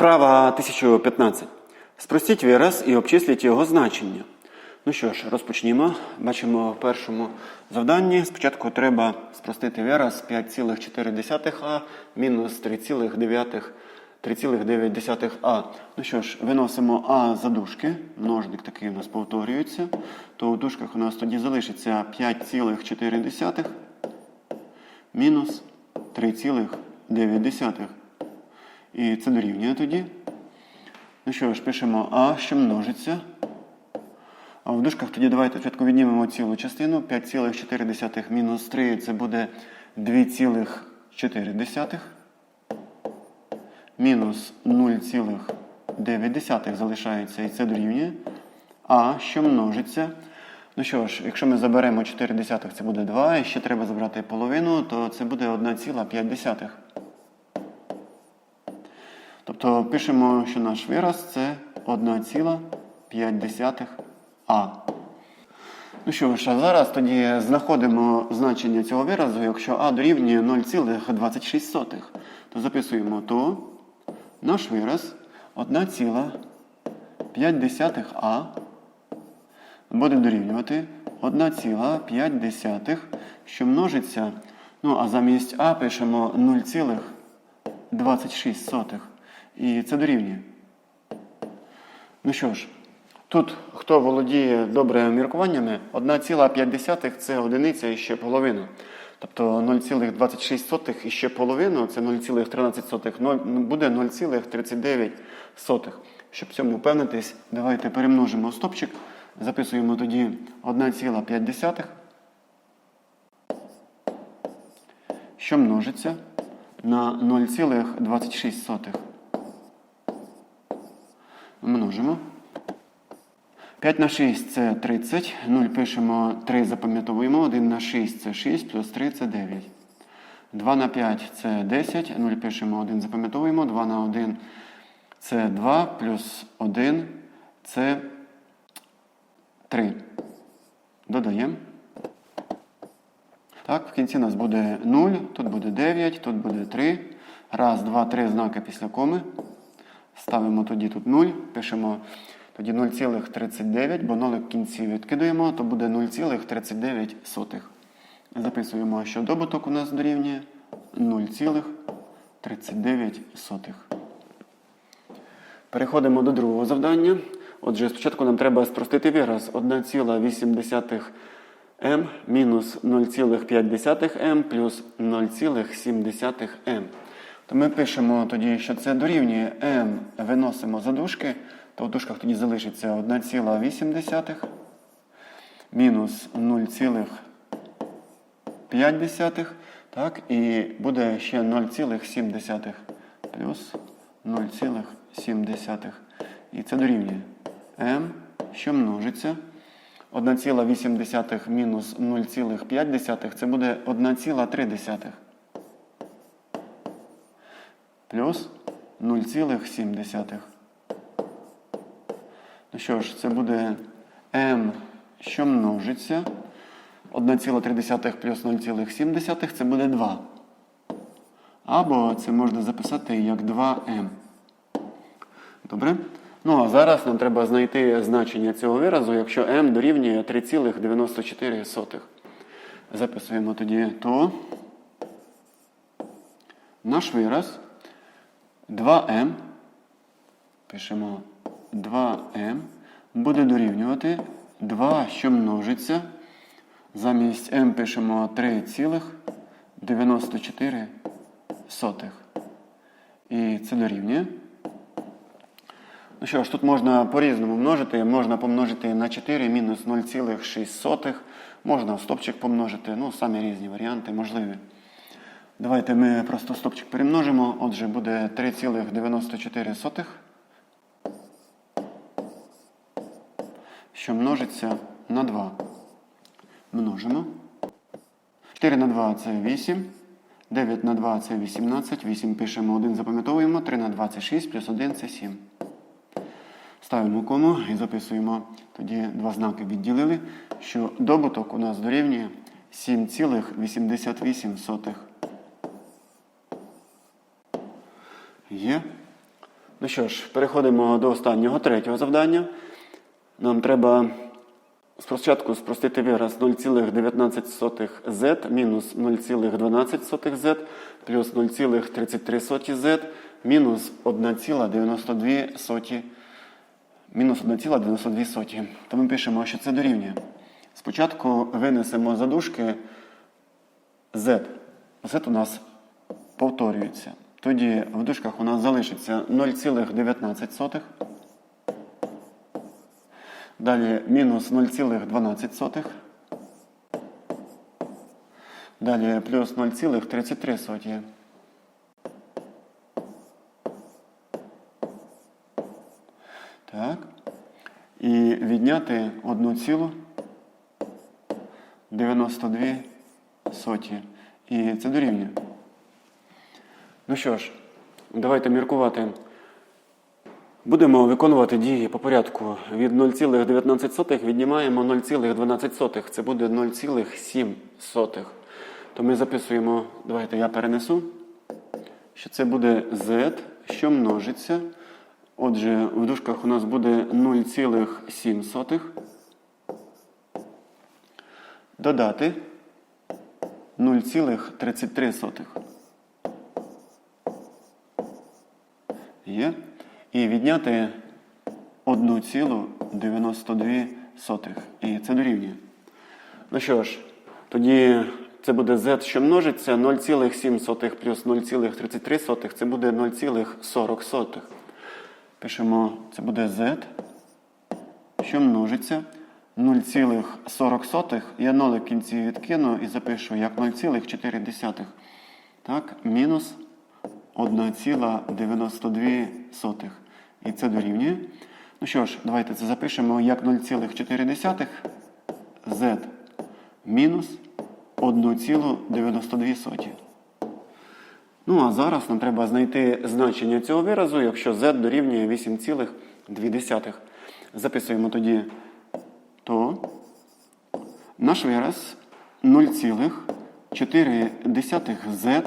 Вправа 1015. Спростіть вираз і обчисліть його значення. Ну що ж, розпочнімо. Бачимо в першому завданні. Спочатку треба спростити вираз 5,4а мінус 3,9 3,9а. Ну що ж, виносимо А за дужки. Множник такий у нас повторюється. То у дужках у нас тоді залишиться 5,4 мінус 3,9. І це дорівнює тоді. Ну що ж, пишемо А, що множиться. А в дужках тоді давайте спочатку віднімемо цілу частину. 5,4 мінус 3 це буде 2,4. Мінус 0,9 залишається і це дорівнює. А, що множиться. Ну що ж, якщо ми заберемо 4 це буде 2, і ще треба забрати половину, то це буде 1,5. Тобто пишемо, що наш вираз це 1,5а. Ну що ж, а зараз тоді знаходимо значення цього виразу, якщо а дорівнює 0,26, то записуємо то наш вираз 1,5а буде дорівнювати 1,5, що множиться, ну а замість а пишемо 0,26. І це дорівнює. Ну що ж, тут хто володіє добре міркуваннями, 1,5 це одиниця і ще половина. Тобто 0,26 і ще половину, це 0,13, буде 0,39. Щоб цьому впевнитись, давайте перемножимо стопчик. Записуємо тоді 1,5, що множиться на 0,26. Множимо. 5 на 6 це 30. 0 пишемо 3, запам'ятовуємо. 1 на 6 це 6, плюс 3 це 9. 2 на 5 це 10. 0 пишемо 1, запам'ятовуємо. 2 на 1 це 2, плюс 1 це 3. Додаємо. Так, в кінці у нас буде 0, тут буде 9, тут буде 3. Раз, два, три знаки після коми. Ставимо тоді тут 0, пишемо тоді 0,39, бо нолик в кінці відкидаємо, то буде 0,39. Записуємо, що добуток у нас дорівнює 0,39. Переходимо до другого завдання. Отже, спочатку нам треба спростити вираз 1,8 m мінус 0,5 m плюс 0,7 m. То ми пишемо тоді, що це дорівнює m виносимо за дужки, то в дужках тоді залишиться 1,8 мінус 0,5, так, і буде ще 0,7 плюс 0,7. І це дорівнює m, що множиться. 1,8 мінус 0,5 це буде 1,3 плюс 0,7. Ну що ж, це буде m, що множиться. 1,3 плюс 0,7 це буде 2. Або це можна записати як 2m. Добре? Ну, а зараз нам треба знайти значення цього виразу, якщо m дорівнює 3,94. Записуємо тоді то наш вираз 2m, пишемо 2m, буде дорівнювати 2, що множиться. Замість m пишемо 3,94. І це дорівнює. Ну що ж, тут можна по-різному множити. Можна помножити на 4 мінус 0,6. Можна в стопчик помножити. Ну, самі різні варіанти можливі. Давайте ми просто стопчик перемножимо. Отже, буде 3,94, що множиться на 2. Множимо. 4 на 2 це 8. 9 на 2 це 18. 8 пишемо 1, запам'ятовуємо. 3 на 2 це 6, плюс 1 це 7. Ставимо кому і записуємо. Тоді два знаки відділили, що добуток у нас дорівнює 7,88. Є. Ну що ж, переходимо до останнього третього завдання. Нам треба спочатку спростити вираз 0,19z мінус 0,12z плюс 0,33z мінус 1,92 мінус 1,92. То ми пишемо, що це дорівнює. Спочатку винесемо задушки z. z у нас повторюється. Тоді в дужках у нас залишиться 0,19. Далі мінус 0,12. Далі плюс 0,33. Так. І відняти 1,92 соті. І це дорівнює. Ну що ж, давайте міркувати. Будемо виконувати дії по порядку. Від 0,19 віднімаємо 0,12. Це буде 0,7. То ми записуємо, давайте я перенесу, що це буде z, що множиться. Отже, в дужках у нас буде 0,7. Додати 0,33. Є. І відняти 1,92. І це дорівнює. Ну що ж, тоді це буде z, що множиться 0,7 плюс 0,33, це буде 0,40. Пишемо, це буде z, що множиться 0,40. Я нолик в кінці відкину і запишу як 0,4. Так, мінус 1,92. І це дорівнює. Ну що ж, давайте це запишемо як 0,4 z мінус 1,92. Ну, а зараз нам треба знайти значення цього виразу, якщо z дорівнює 8,2. Записуємо тоді то наш вираз 0,4z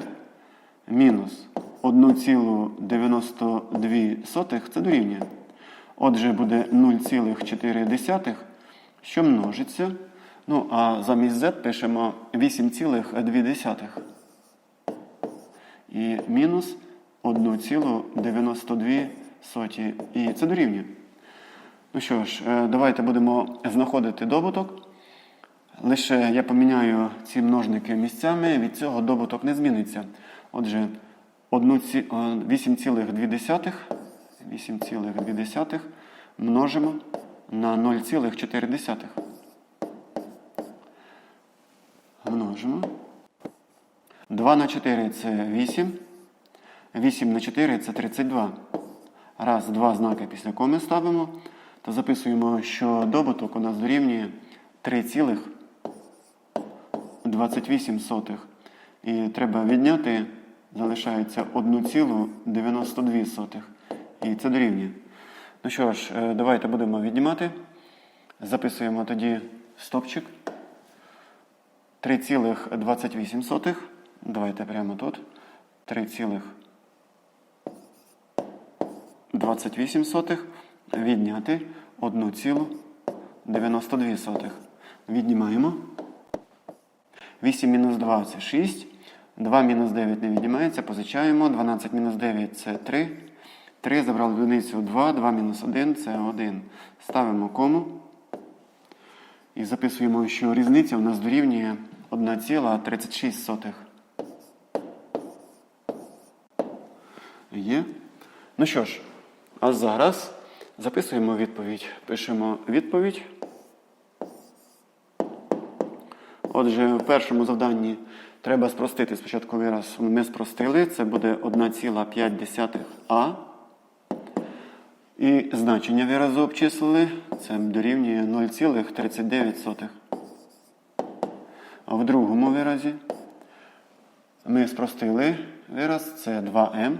мінус 1,92 це дорівнює. Отже, буде 0,4, що множиться. Ну, а замість z пишемо 8,2. І мінус 1,92. І це дорівнює. Ну що ж, е, давайте будемо знаходити добуток. Лише я поміняю ці множники місцями, від цього добуток не зміниться. Отже, 8,2 8,2 множимо на 0,4. Множимо. 2 на 4 це 8. 8 на 4 це 32. Раз, два знаки після коми ставимо, то записуємо, що добуток у нас дорівнює 3,28. І треба відняти залишається 1,92. І це дорівнює. Ну що ж, е, давайте будемо віднімати. Записуємо тоді стопчик. 3,28. Давайте прямо тут. 3,28. Відняти 1,92. Віднімаємо. 8 мінус 2 це 6. 2 мінус 9 не віднімається, позичаємо. 12 мінус 9 це 3. 3 забрали одиницю 2, 2 мінус 1 це 1. Ставимо кому. І записуємо, що різниця у нас дорівнює 1,36. Є. Ну що ж, а зараз записуємо відповідь. Пишемо відповідь. Отже, в першому завданні треба спростити спочатку вираз. Ми спростили, це буде 1,5а. І значення виразу обчислили, це дорівнює 0,39. А в другому виразі ми спростили вираз, це 2m.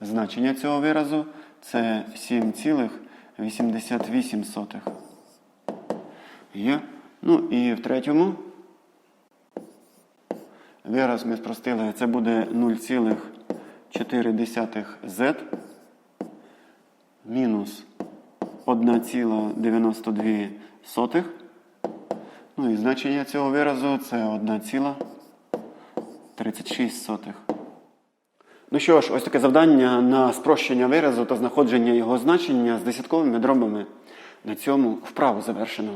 Значення цього виразу це 7,88. Є. Ну і в третьому вираз ми спростили, це буде 0,4 z мінус 1,92. Ну і значення цього виразу це 1,36. Ну що ж, ось таке завдання на спрощення виразу та знаходження його значення з десятковими дробами. На цьому вправу завершено.